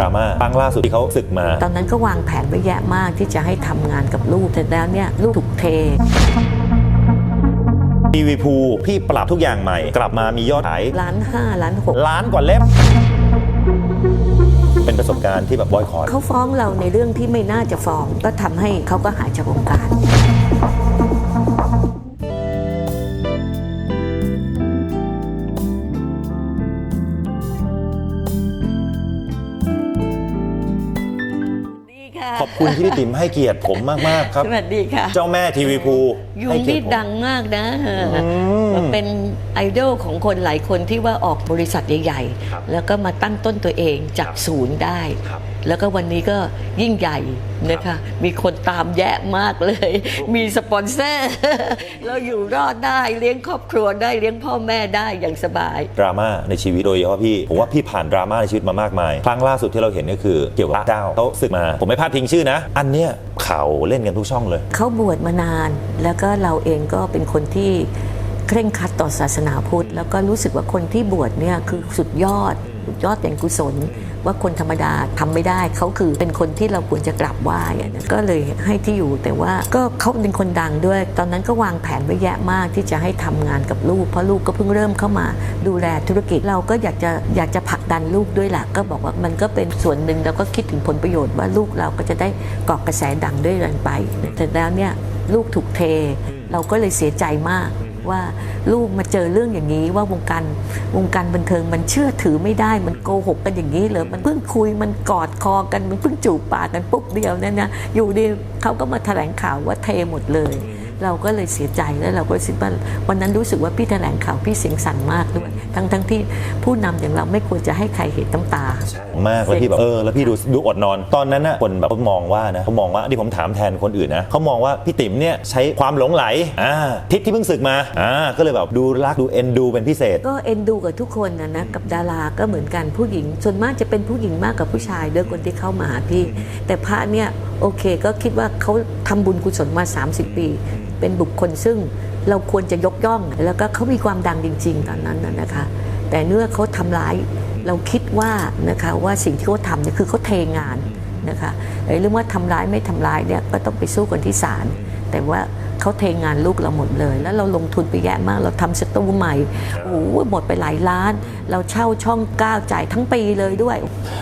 ดราม่าครั้งล่าสุดที่เขาศึกมา ตอนนั้นก็วางแผนไว้แยะมากที่จะให้ทำงานกับลูกแต่แล้วเนี่ยลูกถูกเท ทีวีพูพี่ปรับทุกอย่างใหม่ กลับมามียอดขายล้านห้าล้านหกล้านกว่าเล่มเป็นประสบการณ์ที่แบบบอยคอร เขาฟ้องเราในเรื่องที่ไม่น่าจะฟ้อง ก็ทำให้เขาก็หายจากวงการ ขอบคุณที่พี่ติ๋มให้เกียรติผมมาก ๆ ครับ สวัสดีค่ะ เจ้าแม่ทีวีพูยุงให้เกียรนี่ติผม ดังมากนะมเป็นไอดอลของคนหลายคนที่ว่าออกบริษัทใหญ่ ครับๆ แล้วก็มาตั้งต้นตัวเองจากศูนย์ได้ ครับ แล้วก็วันนี้ก็ยิ่งใหญ่นะคะ มีคนตามแยะมากเลย มีสปอนเซอร์ เราอยู่รอดได้เลี้ยงครอบครัวได้เลี้ยงพ่อแม่ได้อย่างสบาย ดราม่าในชีวิตโดยเฉพาะพี่ ผมว่าพี่ผ่านดราม่าในชีวิตมามากมาย ครั้งล่าสุดที่เราเห็นก็คือเกี่ยวกับเจ้าเขาศึกมา ผมไม่พลาดทิ้งชื่อนะ อันเนี้ยข่าวเล่นกันทุกช่องเลย เขาบวชมานานแล้วก็เราเองก็เป็นคนที่เคร่งครัดต่อศาสนาพุทธ แล้วก็รู้สึกว่าคนที่บวชเนี่ยคือสุดยอดสุดยอดแห่งกุศล ว่าคนธรรมดาทำไม่ได้เขาคือเป็นคนที่เราควรจะกราบไหว้อะนะก็เลยให้ที่อยู่แต่ว่าก็เขาเป็นคนดังด้วย ตอนนั้นก็วางแผนไว้แยะมากที่จะให้ทำงานกับลูก เพราะลูกก็เพิ่งเริ่มเข้ามาดูแลธุรกิจเราก็อยากจะอยากจะผลักดันลูกด้วยแหละก็บอกว่ามันก็เป็นส่วนหนึ่งเราก็คิดถึงผลประโยชน์ว่าลูกเราก็จะได้เกาะกระแสดังด้วยกันไปแต่แล้วเนี่ยลูกถูกเท เราก็เลยเสียใจมาก ว่าลูกมาเจอเรื่องอย่างนี้ว่าวงการวงการบันเทิงมันเชื่อถือไม่ได้มันโกหกกันอย่างนี้เลยมันเพิ่งคุยมันกอดคอกันมันเพิ่งจูบปากกันปุ๊บเดียวเนี่ยนะอยู่ดีเขาก็มาแถลงข่าวว่าเทหมดเลย เราก็เลยเสียใจแล้วเราก็รู้สึกว่าวันนั้นรู้สึกว่าพี่แถลงข่าวพี่เสียงสั่นมากด้วยทั้งทั้งที่ผู้นำอย่างเราไม่ควรจะให้ใครเห็นน้ำตา มากแล้วพี่แบบเออแล้วพี่ดูดูอดนอน ตอนนั้นน่ะคนแบบเขามองว่านะเขามองว่าที่ผมถามแทนคนอื่นนะเขามองว่าพี่ติ๋มเนี่ยใช้ความหลงไหลอ่าทิศที่เพิ่งศึกมาอ่าก็เลยแบบดูรักดูเอ็นดูเป็นพิเศษ ก็เอ็นดูกับทุกคนนะนะกับดาราก็เหมือนกันผู้หญิงส่วนมากจะเป็นผู้หญิงมากกว่าผู้ชายด้วยคนที่เข้ามาหาพี่ แต่พระเนี่ยโอเคก็คิดว่าเขาทำบุญกุศลมา 30 ปี เป็นบุคคลซึ่งเราควรจะยกย่อง แล้วก็เขามีความดังจริง ๆ ตอนนั้นนะคะ แต่เนื่อเขาทำร้ายเราคิดว่านะคะว่าสิ่งที่เขาทำเนี่ยคือเขาเทงานนะคะไอ้เรื่องว่าทำร้ายไม่ทำร้ายเนี่ยก็ต้องไปสู้กันที่ศาลแต่ว่าเขาเทงานลูกเราหมดเลย แล้วเราลงทุนไปแยะมากเราทำสตูใหม่โอ้โหหมดไปหลายล้าน เราเช่าช่องก้าวจ่ายทั้งปีเลยด้วย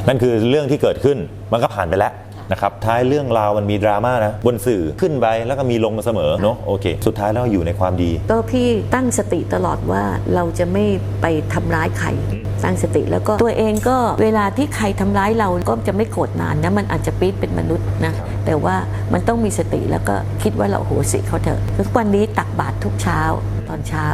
นั่นคือเรื่องที่เกิดขึ้นมันก็ผ่านไปแล้ว นะครับท้ายเรื่องราวมันมีดราม่านะบนสื่อขึ้นไปแล้วก็มีลงมาเสมอเนาะโอเค สุดท้ายแล้วอยู่ในความดี ก็พี่ตั้งสติตลอดว่าเราจะไม่ไปทำร้ายใครตั้งสติแล้วก็ตัวเองก็เวลาที่ใครทำร้ายเราก็จะไม่โกรธนานนะมันอาจจะปี๊ดเป็นมนุษย์นะแต่ว่ามันต้องมีสติแล้วก็คิดว่าเราโหสิเขาเถอะทุกวันนี้ตักบาตรทุกเช้าตอนเช้า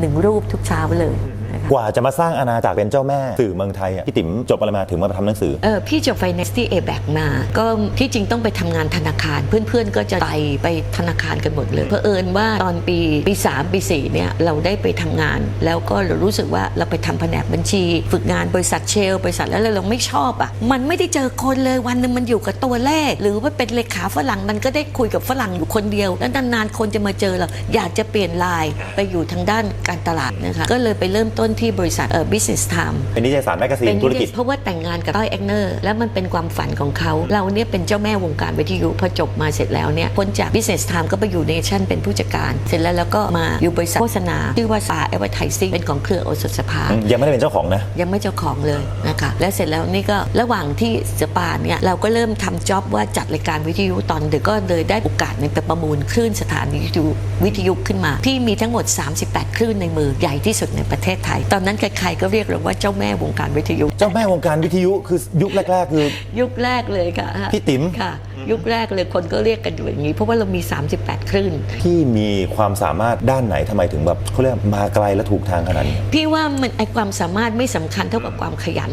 หนึ่งรูปทุกเช้าเลยนะคะ กว่าจะมาสร้างอาณาจักรเป็นเจ้าแม่สื่อเมืองไทยอะพี่ติ๋มจบอะไรมาถึงมาทำหนังสือเออพี่จบ Finance ที่ a b a c มา ก็ที่จริงต้องไปทำงานธนาคาร เพื่อนๆก็จะไปไปธนาคารกันหมดเลยเพอเอิญว่าตอนปีปี3ปี4เนี่ยเราได้ไปทำงาน แล้วก็เรารู้สึกว่าเราไปทำแผนกบัญชี ฝึกงานบริษัทเชลบริษัทแล้วเราไม่ชอบอะมันไม่ได้เจอคนเลยวันหนึ่งมันอยู่กับตัวเลข หรือว่าเป็นเลขาฝรั่งมันก็ได้คุยกับฝรั่งอยู่คนเดียว แล้วนานๆคนจะมาเจอเราอยากจะเปลี่ยนไลน์ไปอยู่ทางด้านการตลาดนะคะก็เลยไปเริ่มต้นที่บริษัทเอ่อ business time เป็นนิตยสารแมกกาซีเป็นนธุรกิจ เพราะว่าแต่งงานกับต้อยแอกเนอร์แล้วมันเป็นความฝันของเขาเราเนี่ยเป็นเจ้าแม่วงการวิทยุพอจบมาเสร็จแล้วเนี่ยพ้นจาก Business Time ก็ไปอยู่เนชั่นเป็นผู้จัดการ เสร็จแล้วแล้วก็มาอยู่บริษัทโฆษณาชื่อว่าสาเอเวอร์ไทซิ่งเป็นของเครือโอสถสภายังไม่ได้เป็นเจ้าของนะ ยังไม่เจ้าของเลยนะคะ แล้วเสร็จแล้วนี่ก็ระหว่างที่สปาเนี่ยเราก็เริ่มทำจ็อบว่าจัดรายการวิทยุตอนดึกก็เลยได้โอกาสในไปประมูลคลื่นสถานีวิทยุวิทยุขึ้นมา ที่มีทั้งหมด 38 คลื่นในมือใหญ่ที่สุดในประเทศไทยตอนนั้นใครๆก็เรียกเราว่าเจ้าแม่วงการวิทยุ เจ้าแม่วงการวิทยุคือยุคแรก ๆ คือ ยุคแรกเลยค่ะพี่ติ๋มค่ะ ยุคแรกเลยคนก็เรียกกันอยู่อย่างนี้ เพราะว่าเรามี 38 คลื่น พี่มีความสามารถด้านไหนทำไมถึงแบบเขาเรียกมาไกลและถูกทางขนาดนี้ พี่ว่ามันไอความสามารถไม่สำคัญเท่ากับความขยัน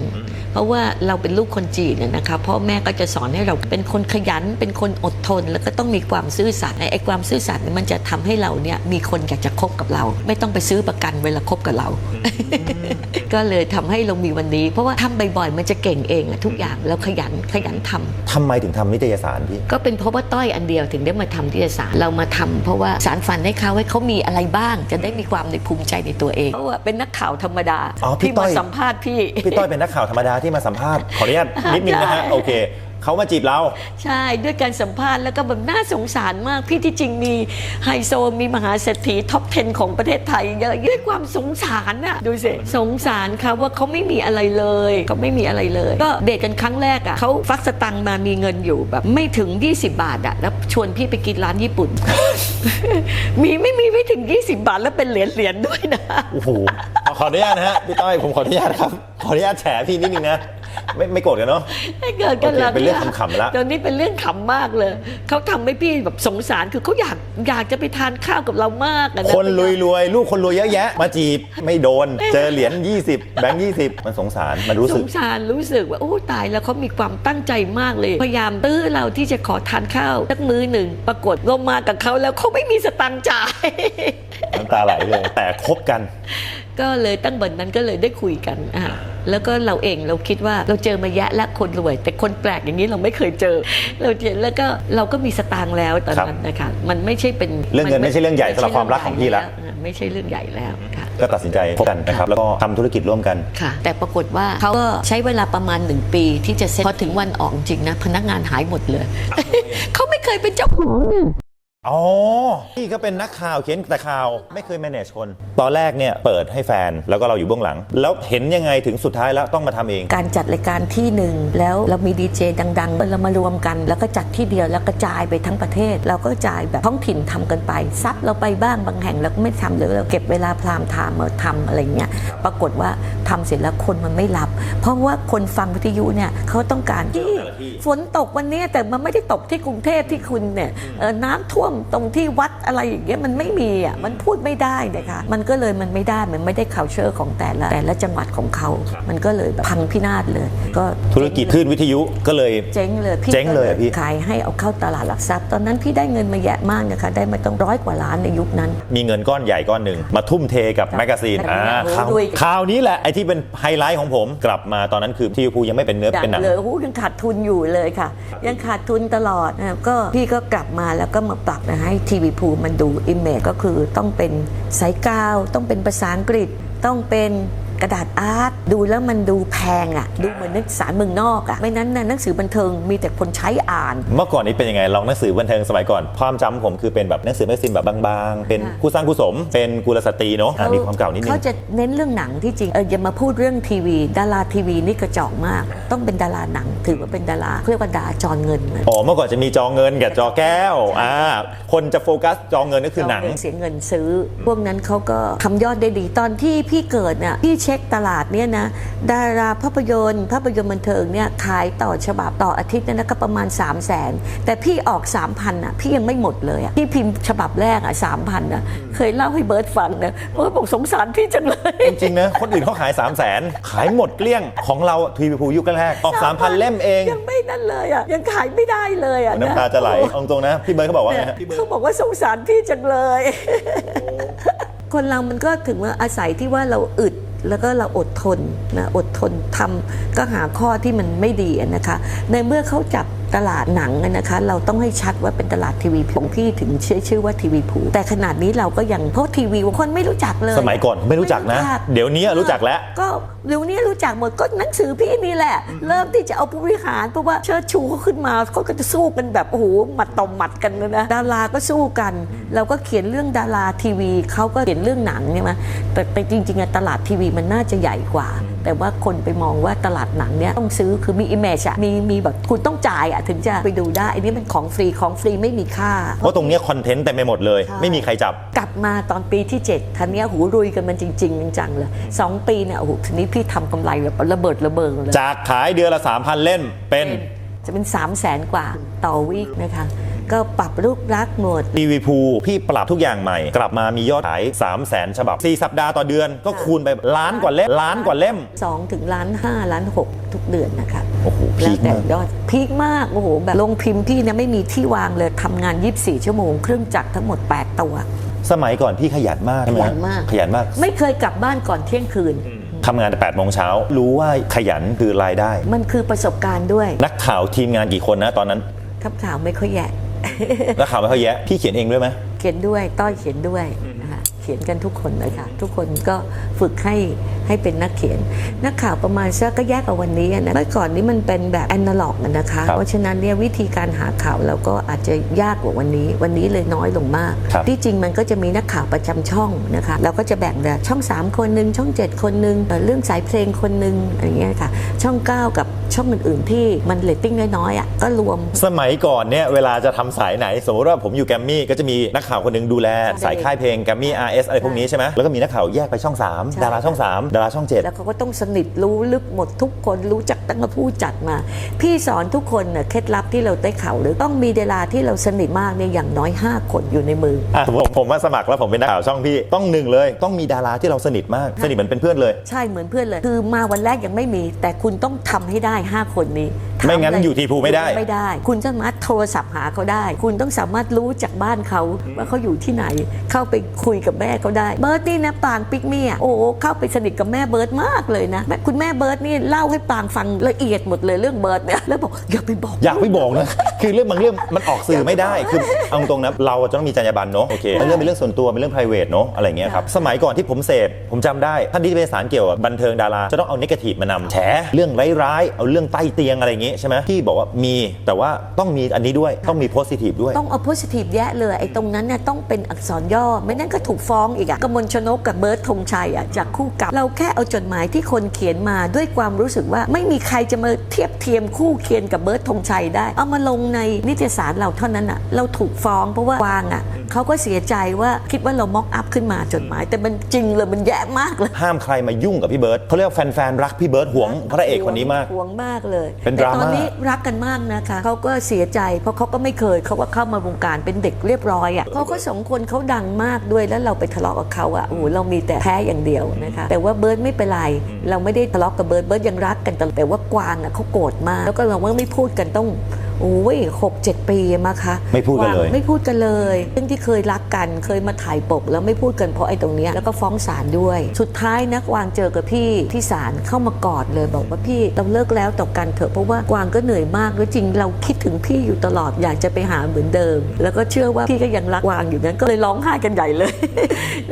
เพราะว่าเราเป็นลูกคนจีนน่ะนะคะพ่อแม่ก็จะสอนให้เราเป็นคนขยัน เป็นคนอดทน แล้วก็ต้องมีความซื่อสัตย์ไอไอความซื่อสัตย์เนี่ยมันจะทำให้เราเนี่ยมีคนอยากจะคบกับเรา ไม่ต้องไปซื้อประกันเวลาคบกับเรา ก็เลยทำให้เรามีวันนี้ เพราะว่าทำบ่อยๆมันจะเก่งเองอะทุกอย่างแล้วขยันขยันทำทำไมถึงทำนิตยสารพี่ ก็เป็นเพราะว่าต้อยอันเดียวถึงได้มาทำที่สารเรามาทำเพราะว่าสารฝันให้เขาให้เขามีอะไรบ้าง จะได้มีความในภูมิใจในตัวเองเพราะว่าเป็นนักข่าวธรรมดาอ๋อพี่ที่ต้มาอยสัมภาษณ์พี่พี่ต้อยเป็นนักข่าวธรรมดาที่มาสัมภาษณ์ขออนุญาตนิดนึงนะฮะใช่โอเค เขามาจีบเรา ใช่ด้วยการสัมภาษณ์แล้วก็แบบน่าสงสารมากพี่ที่จริงมีไฮโซมีมหาเศรษฐีท็อป 10 ของประเทศไทยเยอะด้วยความสงสารน่ะดูสิสงสารเขาว่าเขาไม่มีอะไรเลยเขาไม่มีอะไรเลย ก็เดทกันครั้งแรกอะเขาฟักสตังค์มามีเงินอยู่แบบไม่ถึง 20 บาทอะแล้วชวนพี่ไปกินร้านญี่ปุ่น มีไม่มีไม่ถึง 20 บาทแล้วเป็นเหรียญเหรียญๆด้วยนะ โอ้โห ขออนุญาตนะฮะพี่ต้อยผมขออนุญาตครับขออนุญาตแฉพี่นิดนึงนะไม่ไม่โกรธกันเนาะให้เกิดกันโอเคแล้วเป็นเรื่องขำๆละ ตอนนี้เป็นเรื่องขำมากเลย เขาทำให้พี่แบบสงสารคือเขาอยากอยากจะไปทานข้าวกับเรามากอะนะคนรวยรวยๆลูกคนรวยเยอะแยะ มาจีบไม่โดน เจอเหรียญ20 แบงค์20 มันสงสารมันรู้สสึก งสารรู้สึกว่าโอ้ตายแล้วเขามีความตั้งใจมากเลย พยายามตื้อเราที่จะขอทานข้าวสักมื้อหนึ่ง ปรากฏลงมากับเขาแล้วเขาไม่มีสตังค์จ่าย น้ำตาไหลเลย แต่คบกัน ก็เลยตั้งบันนั้นก็เลยได้คุยกันอะแล้วก็เราเองเราคิดว่าเราเจอมาแยะและคนรวย แต่คนแปลกอย่างนี้เราไม่เคยเจอ เราเจอแล้วก็เราก็มีสตางค์แล้วตอนนั้นนะคะมันไม่ใช่เป็นเรื่องเงินไม่ใช่เรื่องใหญ่สำหรับความรักของพี่ละไม่ใช่เรื่องใหญ่แล้วค่ะก็ตัดสินใจคบกันนะครับแล้วก็ทำธุรกิจร่วมกันค่ะ แต่ปรากฏว่าเขาก็ใช้เวลาประมาณหนึ่งปี ที่จะเซ็ตพอถึงวันออกจริงนะพนักงานหายหมดเลยเขาไม่เคยเป็นเจ้าของ อ๋อพี่ก็เป็นนักข่าวเขียนแต่ข่าวไม่เคย manage คน ตอนแรกเนี่ยเปิดให้แฟนแล้วก็เราอยู่เบื้องหลัง แล้วเห็นยังไงถึงสุดท้ายแล้วต้องมาทำเอง การจัดรายการที่หนึ่งแล้วเรามีดีเจดังๆเรามารวมกัน แล้วก็จัดที่เดียวแล้วกระจายไปทั้งประเทศ เราก็จ่ายแบบท้องถิ่นทำกันไปซัดเราไปบ้างบางแห่งเราก็ไม่ทำเลยเราเก็บเวลาพรามไทม์มาทำอะไรเงี้ยปรากฏว่าทำเสร็จแล้วคนมันไม่รับ เพราะว่าคนฟังวิทยุเนี่ยเขาต้องการที่ฝนตกวันเนี้ยแต่มันไม่ได้ตกที่กรุงเทพที่คุณเนี่ยเอ่อน้ำท่วมตรงที่วัดอะไรอย่างเงี้ยมันไม่มีอะมันพูดไม่ได้นะคะมันก็เลยมันไม่ได้มันไม่ได้ culture ของแต่ละแต่ละจังหวัดของเขา มันก็เลยแบบพังพินาศเลย ก็ธุรกิจคลื่นวิทยุก็เลย เจ๊งเลยพี่เจ๊งเลยอะพี่ ขายให้เอาเข้าตลาดหลักทรัพย์ ตอนนั้นพี่ได้เงินมาแยะมากนะคะ ได้มาต้องร้อยกว่าล้านในยุคนั้น มีเงินก้อนใหญ่ก้อนหนึ่งมาทุ่มเทกับแมกกาซีนแต่อ่าโอ้โหข่าวรวยข่าวนี้แหละไอ้ที่เป็นไฮไลท์ของผมกลับมาตอนนั้นคือทีวีภูยังไม่เป็นเนื้อดัเป็นหนัง เลยโอ้โหยังขาดทุนอยู่เลยค่ะ ยังขาดทุนตลอดนะก็พี่ก็กลับมาแล้วก็มาปรับนะให้ทีวีพูมันดูอิมเมจก็คือต้องเป็นสายกาว ต้องเป็นภาษาอังกฤษต้องเป็น กระดาษอาร์ตดูแล้วมันดูแพงอะ่ะ ดูเหมือนนักศึกษาเมืองนอกอะ่ะไม่นั้นนะหนังสือบันเทิงมีแต่คนใช้อ่าน เมื่อก่อนนี้เป็นยังไงลองหนังสือบันเทิงสมัยก่อน ความจำผมคือเป็นแบบหนังสือแมกกาซีนแบบบางๆ เป็นค่ะคู่สร้างคู่สม เป็นกุลสตรีเนาะอะมีความเก่านิดนึเขางจะเน้นเรื่องหนังที่จริงเอออย่ามาพูดเรื่องทีวี ดาราทีวีนี่กระจอกมาก ต้องเป็นดาราหนังถือว่าเป็นดาราเขาเรียกว่าดาราจรเงินนะอ๋อเมื่อก่อนจะมีจอเงินกับจอแก้วอ่าคนจะโฟกัสจอเงินก็คือหนัง เสียเงินซื้อ พวกนั้นเขาก็ทำยอดได้ดีตอนที่พี่เกิดเนี่ยพี่เช็คตลาดเนี่ยนะดาราภาพยนตร์ ภาพยนตร์บันเทิงเนี่ยขายต่อฉบับต่ออาทิตย์เนี่ยนะก็ประมาณ 3 0 0 0 0นแต่พี่ออก 3,000อะพี่ยังไม่หมดเลยอะพี่พิมพ์ฉบับแรกอะ3,000นะเคยเล่าให้เบิร์ตฟังนะเบิร์ตบอกสงสารพี่จังเลย จริงๆนะคนอื่นเขาขาย 3 0 0 0 0นขายหมดเกลี้ยงของเราทีวีภูยุคแรกๆออก 3,000 เล่มเองยังไม่นั่นเลยอะยังขายไม่ได้เลยอะน้ำตาจะไหลเอาตรงนะพี่เบิร์ดเขาบอกว่าไงฮะเขาบอกว่าสงสารพี่จังเลยคนเรามันก็ถึงว่าอาศัยที่ว่าเราอึด แล้วก็เราอดทนนะอดทนทำก็หาข้อที่มันไม่ดีนะคะ ในเมื่อเขาจับ ตลาดหนังอะนะคะ เราต้องให้ชัดว่าเป็นตลาดทีวีของพี่ถึงชื่อชื่อว่าทีวีผูแต่ขนาดนี้เราก็ยังเพราะทีวีบางคนไม่รู้จักเลย สมัยก่อนไม่รู้จักนะ เดี๋ยวนี้รู้จักแล้ว ก็เดี๋ยวนี้รู้จักหมดก็หนังสือพี่นี่แหละ เริ่มที่จะเอาผู้บริหารเพราะว่าเชิดชูเขาขึ้นมาเขาก็จะสู้กันแบบโอ้โหหมัดต่อหมัดกันเลยนะดาราก็สู้กัน เราก็เขียนเรื่องดาราทีวีเขาก็เขียนเรื่องหนังใช่ไหมแต่แต่จริงๆอะตลาดทีวีมันน่าจะใหญ่กว่า แต่ว่าคนไปมองว่าตลาดหนังเนี่ยต้องซื้อคือมีอิมเมจอะมีมีแบบคุณต้องจ่ายอะถึงจะไปดูได้ อันนี้มันของฟรีของฟรีไม่มีค่า เพราะตรงเนี้ยคอนเทนต์เต็มไปหมดเลยใช่ไม่มีใครจับ กลับมาตอนปีที่ 7ทันเนี้ยหูรุยกันมันจริงๆจังๆเลยสองปีเนี่ยโอ้โหทีนี้พี่ทำกำไรแบบระเบิดระเบิงเลยจากขายเดือนละ 3,000 เล่มเป็นจะเป็น 3 0 0แสนกว่าต่อวีคนะคะ ก็ปรับรูปลักษณ์หมดทีวีภูพี่ปรับทุกอย่างใหม่ กลับมามียอดขาย3 0 0 0 0 0ฉบับ 4 สัปดาห์ต่อเดือนก็คูณไปล้านกว่าเล่มล้านกว่าเล่ม 2 ถึงล้าน 5 ล้าน 6 ทุกเดือนนะคะโอ้โหพีแล้วคแต่มากยอดพีคมากโอ้โหแบบลงพิมพ์พี่เนี่ยไม่มีที่วางเลยทำงาน 24 ชั่วโมง เครื่องจักรทั้งหมด 8 ตัว สมัยก่อนพี่ขยันมากใช่ไหมขยันมาก ขยันมากไม่เคยกลับบ้านก่อนเที่ยงคืน ทำงานแต่8โมงเช้ารู้ว่าขยันคือรายได้ มันคือประสบการณ์ด้วย นักข่าวทีมงานกี่คนนะตอนนั้น ทับข่าวไม่ค่อยแย่ แล้วข่าวไม่ค่อยแยะพี่เขียนเองด้วยไหมเขียนด้วยต้อยเขียนด้วย ขียนกันทุกคนเลยค่ะ ทุกคนก็ฝึกให้ให้เป็นนักเขียน นักข่าวประมาณสักก็แยกกับวันนี้อะนะเมื่อก่อนนี้มันเป็นแบบแอนนาล็อกนะคะครับเพราะฉะนั้นเนี่ยวิธีการหาข่าวเราก็อาจจะยากกว่าวันนี้ วันนี้เลยน้อยลงมากครับที่จริงมันก็จะมีนักข่าวประจำช่องนะคะ เราก็จะแบ่งแบบช่อง 3 คนหนึ่งช่อง 7 คนหนึ่งเอ่อเรื่องสายเพลงคนหนึ่งอย่างเงี้ยค่ะ ช่อง 9 กับช่องอื่นๆที่มันเรตติ้งน้อยๆอะก็รวม สมัยก่อนเนี่ยเวลาจะทำสายไหน สมมติว่าผมอยู่แกรมมี่ก็จะมีนักข่าวคนหนึงดูแลสายค่ายเพลงแกรมมี่ RS อะไรพวกนี้ใช่ไหมแล้วก็มีนักข่าวแยกไปช่องใช่3ดาราช่อง 3 ดาราช่อง 7 แล้วเขาก็ต้องสนิทรู้ลึกหมดทุกคนรู้จักตั้งแต่ผู้จัดมา พี่สอนทุกคนน่ะเคล็ดลับที่เราได้ข่าวหรือต้องมีดาราที่เราสนิทมากเนี่ยอย่างน้อย 5 คนอยู่ในมืออะผมผมมาสมัครแล้วผมเป็นนักข่าวช่องพี่ต้องหนึ่งเลย ต้องมีดาราที่เราสนิทมากสนิทเหมือนเป็นเพื่อนเลย ใช่เหมือนเพื่อนเลย คือมาวันแรกยังไม่มี แต่คุณต้องทำให้ได้ 5 คนนี้ ไม่งั้นทำะรอยู่ทีพูไม่ได้ ไม่ได้ คุณสามารถโทรศัพท์หาเขาได้ คุณต้องสามารถรู้จากบ้านเขาว่าเขาอยู่ที่ไหน เข้าไปคุยกับแม่เขาได้ เบิร์ตนี่นะปางปิกมี่อะโอ้โหเข้าไปสนิทกับแม่เบิร์ตมากเลยนะแม่คุณแม่เบิร์ตนี่เล่าให้ปางฟังละเอียดหมดเลยเรื่องเบิร์ตเนี่ยแล้วบอกอย่าไปบอก อยากไม่บอกนะ คือเรื่องบางเรื่องมันออกสื่อไม่ได้ คือเอาตรงนะเราจะต้องมีจรรยาบรรณเนาะโอเคเรื่องเป็นเรื่องส่วนตัวเป็นเรื่อง p r i v a t เนาะอะไรเงี้ยครับสมัยก่อนที่ผมเสพผมจำได้ท่านที่เป็นสารเกี่ยวกับบันเทิงดาราจะต้องเอาเนกาทีฟมานำแฉเรื่องร้ายๆเอาเรื่องใต้เตียงอะไรอย่างงี้ใช่ไหมที่บอกว่ามีแต่ว่าต้องมีอันนี้ด้วยต้องมีโพสิทีฟด้วยต้องเอา positive แยะเลยไอ้ตรงนั้นเนี่ยต้องเป็นอักษรย่อไม่นั่นก็ถูกฟ้องอีกอะกมลชนกกับเบิร์ตธงชัยอะจากคู่กับเราแค่เอาจดหมายที่คนเขียนมาด้วยความรู้สึกว่าไม่มีใครจะมาเทียบเทียมคู่เคียนกับเบิร์ตธงชัยได้ เอามาลงในนิตยสารเราเท่านั้นอะเราถูกฟ้องเพราะว่าวางอะเขาก็เสียใจว่าคิดว่าเราม็อกอัพขึ้นมาจดหมาย แต่มันจริงเลยมันแย่มากเลย ห้ามใครมายุ่งกับพี่เบิร์ตเขาเรียกว่าแฟนๆรักพี่เบิร์ตหวงพระเอกคนนี้มากหวงมากเลยเป็นแต่ดราม่าตอนนี้รักกันมากนะคะเขาก็เสียใจเพราะเขาก็ไม่เคยเขาก็เข้ามาวงการเป็นเด็กเรียบร้อยอะเขาก็สองคนเขาดังมากด้วยแล้วเราไปทะเลาะกับเขาอะโอ้โหเรามีแต่แพ้อย่างเดียวนะคะแต่ว่าเบิร์ดไม่เป็นไรเราไม่ได้ทะเลาะกับเบิร์ดเบิร์ดยังรักกันตลอดแต่ว่ากวางอะเขาโกรธมาก แล้วก็เราว่าไม่พูดกันต้อง โอ้ยหกเจ็ดปีมาคะไม่พูดกันเลยวางไม่พูดกันเลยเรื่องที่เคยรักกันเคยมาถ่ายปกแล้วไม่พูดกันเพราะไอ้ตรงเนี้ยแล้วก็ฟ้องศาลด้วย สุดท้ายนะกวางเจอกับพี่ที่ศาลเข้ามากอดเลยบอกว่าพี่เราเลิกแล้วต่อกันเถอะเพราะว่ากวางก็เหนื่อยมากแล้วจริงเราคิดถึงพี่อยู่ตลอดอยากจะไปหาเหมือนเดิม แล้วก็เชื่อว่าพี่ก็ยังรักกวางอยู่นั้นก็เลยร้องไห้กันใหญ่เลย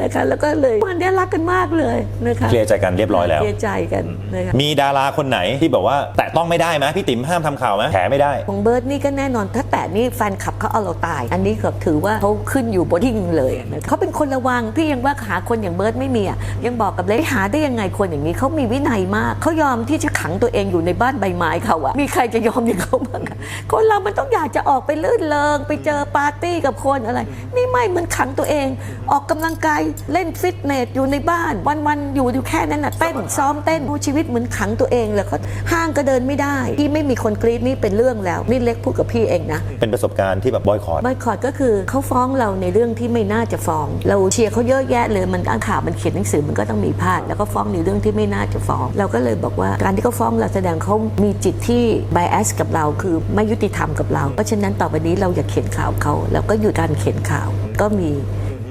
นะคะแล้วก็เลยวันนี้รักกันมากเลยนะคะเคลียร์ใจกันเรียบร้อยแล้วเคลียร์ใจกันนะคะมีดาราคนไหนที่บอกว่า แตะต้องไม่ได้ไหมพี่ติ๋มห้ามทำข่าวไหมแฉไม่ได้ของเบิร์ดนี่ก็แน่นอนถ้าแต่นี่แฟนคลับเขาเอาเราตาย อันนี้ก็ถือว่าเขาขึ้นอยู่บนทิ้งเลยนะเขาเป็นคนระวังพี่ยังว่าหาคนอย่างเบิร์ดไม่มีอะยังบอกกับเลยหาได้ยังไงคนอย่างนี้เขามีวินัยมากเขายอมที่จะขังตัวเองอยู่ในบ้านใบไม้เขาอะมีใครจะยอมอย่างเขาบ้างคนเรามันต้องอยากจะออกไปลื่นเลงไปเจอปาร์ตี้กับคนอะไร นี่ไม่เหมือนขังตัวเอง ออกกำลังกายเล่นฟิตเนสอยู่ในบ้านวันๆอยู่อยู่แค่นั้นน่ะเต้นซ้อมเต้นโอ้ชีวิตเหมือนขังตัวเองเลยเขาห้างก็เดินไม่ได้ ที่ไม่มีคนกรี๊ดนี่เป็นเรื่องแล้วนี่เล็กพูดกับพี่เองนะเป็นประสบการณ์ที่แบบบอยคอรบอยคอรก็คือเขาฟ้องเราในเรื่องที่ไม่น่าจะฟ้อง เราเชียร์เขาเยอะแยะเลยมันอ่านข่าวมันเขียนหนังสือมันก็ต้องมีพลาด แล้วก็ฟ้องในเรื่องที่ไม่น่าจะฟ้อง เราก็เลยบอกว่าการที่เขาฟ้องเราแสดงเขามีจิตที่ bias กับเราคือไม่ยุติธรรมกับเรา เพราะฉะนั้นต่อไปนี้เราอย่าเขียนข่าวเขาแล้วก็หยุดการเขียนข่าวก็มี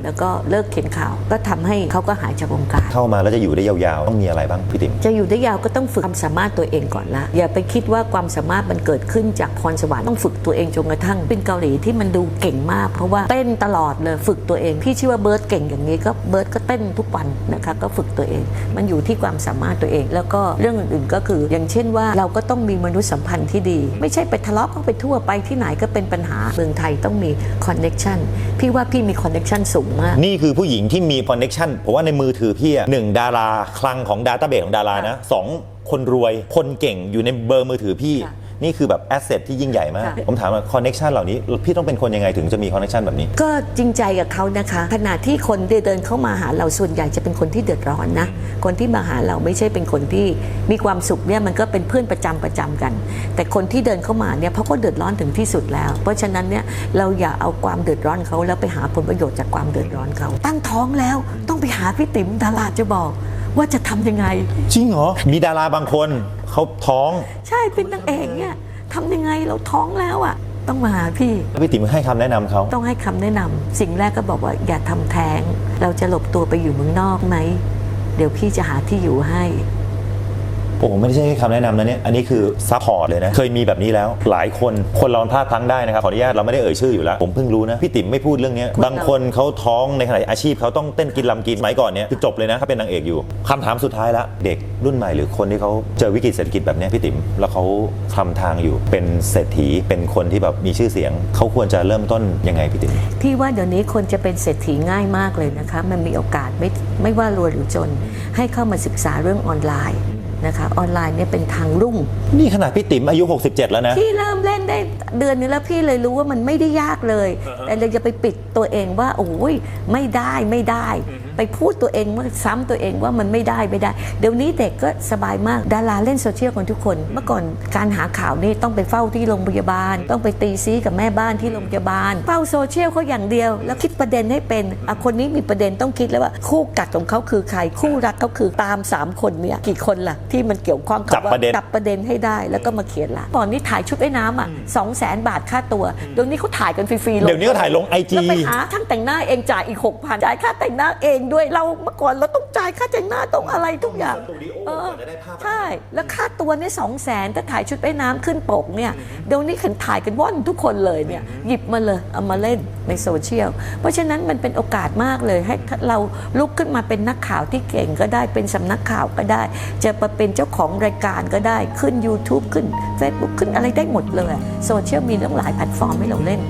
แล้วก็เลิกเขียนข่าว ก็ทำให้เขาก็หายจากวงการ เข้ามาแล้วจะอยู่ได้ยาวๆ ต้องมีอะไรบ้างพี่ติ๋มจะอยู่ได้ยาวก็ต้องฝึกความสามารถตัวเองก่อนละอย่าไปคิดว่าความสามารถมันเกิดขึ้นจากพรสวรรค์ต้องฝึกตัวเองจนกระทั่งเป็นเกาหลีที่มันดูเก่งมาก เพราะว่าเต้นตลอดเลยฝึกตัวเองพี่เชื่อว่าเบิร์ดเก่งอย่างนี้ก็เบิร์ดก็เต้นทุกวันนะคะก็ฝึกตัวเอง มันอยู่ที่ความสามารถตัวเอง แล้วก็เรื่องอื่นๆก็คือ อย่างเช่นว่าเราก็ต้องมีมนุษยสัมพันธ์ที่ดี ไม่ใช่ไปทะเลาะก็ไปทั่วไปที่ไหนก็เป็นปัญหาเมืองไทยต้องมีคอนเน็ชันพี่ว่าพี่มีคอนเน็ชันสูงมาก นี่คือผู้หญิงที่มีคอนเน็ชันผมว่าในมือถือพี่อะหนึ่งดาราคลังของดาต้าเบสของดารานะสองคนรวยคนเก่งอยู่ในเบอร์มือถือพี่ ค่ะ นี่คือแบบแอสเซทที่ยิ่งใหญ่มากค่ะผมถามว่าคอนเน็ชันเหล่านี้พี่ต้องเป็นคนยังไงถึงจะมีคอนเน็ชันแบบนี้ ก็จริงใจกับเขานะคะ ขณะที่คนที่เดินเข้ามาหาเราส่วนใหญ่จะเป็นคนที่เดือดร้อนนะ คนที่มาหาเราไม่ใช่เป็นคนที่มีความสุขเนี่ยมันก็เป็นเพื่อนประจำประจำกัน แต่คนที่เดินเข้ามาเนี่ยเพราะก็เดือดร้อนถึงที่สุดแล้ว เพราะฉะนั้นเนี่ยเราอย่าเอาความเดือดร้อนเขาแล้วไปหาผลประโยชน์จากความเดือดร้อนเขา ตั้งท้องแล้วต้องไปหาพี่ติ๋มดาราจะบอก ว่าจะทำยังไง จริงเหรอ มีดาราบางคนเขาท้องใช่เป็นนางเอกเนี่ยทำยังไงเราท้องแล้วอะ่ะ ต้องมาหาพี่ แล้วพี่ติ๋มให้คำแนะนำเขา ต้องให้คำแนะนำสิ่งแรกก็บอกว่าอย่าทำแท้ง เราจะหลบตัวไปอยู่เมืองนอกไหม เดี๋ยวพี่จะหาที่อยู่ให้ โอ้โหไม่ใช่แค่คำแนะนำนะเนี่ย อันนี้คือซัพพอร์ตเลยนะ เคยมีแบบนี้แล้วหลายคน คนเราพลาดพลั้งได้นะครับ ขออนุญาตเราไม่ได้เอ่ยชื่ออยู่แล้ว ผมเพิ่งรู้นะ พี่ติ๋มไม่พูดเรื่องเนี้ยคนเราบางคนเขาท้องในขณะอาชีพเขาต้องเต้นกินลำกินสมัยก่อนเนี่ยคือจบเลยนะถ้าเป็นนางเอกอยู่คำถามสุดท้ายละ เด็กรุ่นใหม่หรือคนที่เขาเจอวิกฤตเศรษฐกิจแบบเนี้ยพี่ติ๋มแล้วเขาทำทางอยู่เป็นเศรษฐีเป็นคนที่แบบมีชื่อเสียงเขาควรจะเริ่มต้นยังไงพี่ติ๋มพี่ว่าเดี๋ยวนี้คนจะเป็นเศรษฐีง่ายมากเลยนะคะมันมีโอกาสไม่ไม่ว่ารวยหรือจน ให้เข้ามาศึกษาเรื่องออนไลน์ นะคะออนไลน์เนี่ยเป็นทางรุ่ง นี่ขนาดพี่ติ๋มอายุ 67 แล้วนะ พี่เริ่มเล่นได้เดือนนึงแล้วพี่เลยรู้ว่ามันไม่ได้ยากเลย แต่เราจะไปปิดตัวเองว่าโอ้ยไม่ได้ไม่ได้ ไปพูดตัวเองว่าซ้ำตัวเองว่ามันไม่ได้ไม่ได้ เดี๋ยวนี้เด็กก็สบายมากดาราเล่นโซเชียลกันทุกคน เมื่อก่อนการหาข่าวนี่ต้องไปเฝ้าที่โรงพยาบาล ต้องไปตีซีกับแม่บ้านที่โรงพยาบาลเฝ้าโซเชียลเขาอย่างเดียว แล้วคิดประเด็นให้เป็นอะคนนี้มีประเด็นต้องคิดแล้วว่าคู่กัดของเขาคือใครคู่รักเขาคือตามสามคนเนี่ยกี่คนล่ะที่มันเกี่ยวข้องกับจับว่าประเด็นจับประเด็นให้ได้แล้วก็มาเขียนละก่อนนี้ถ่ายชุดว่ายน้ำอะสองแสนบาทค่าตัวเดี๋ยวนี้เขาถ่ายกันฟรีๆลงเดี๋ยวนี้ก็ถ่ายลง IG แล้วไปหาช่างแต่งหน้าเองจ่ายอีกหกพันจ่ายค่าแต่งหน้าเองด้วยเราเมื่อก่อนเราต้องจ่ายค่าแต่งหน้าต้องอะไรทุกอย่างสตูดิโอเออกว่าจะได้ภาพใช่ แล้วค่าตัวเนี่ยสองแสนถ้าถ่ายชุดว่ายน้ำขึ้นปกเนี่ยเดี๋ยวนี้ขันถ่ายกันว่อนทุกคนเลยเนี่ยหยิบมาเลยเอามาเล่นในโซเชียลเพราะฉะนั้นมันเป็นโอกาสมากเลย ให้เราลุกขึ้นมาเป็นนักข่าวที่เก่งก็ได้เป็นสำนักข่าวก็ได้ จะมาเป็นเจ้าของรายการก็ได้ขึ้น YouTube ขึ้น Facebook ขึ้นอะไรได้หมดเลยโซเชียลมีตั้งหลายแพลตฟอร์มให้เราเล่น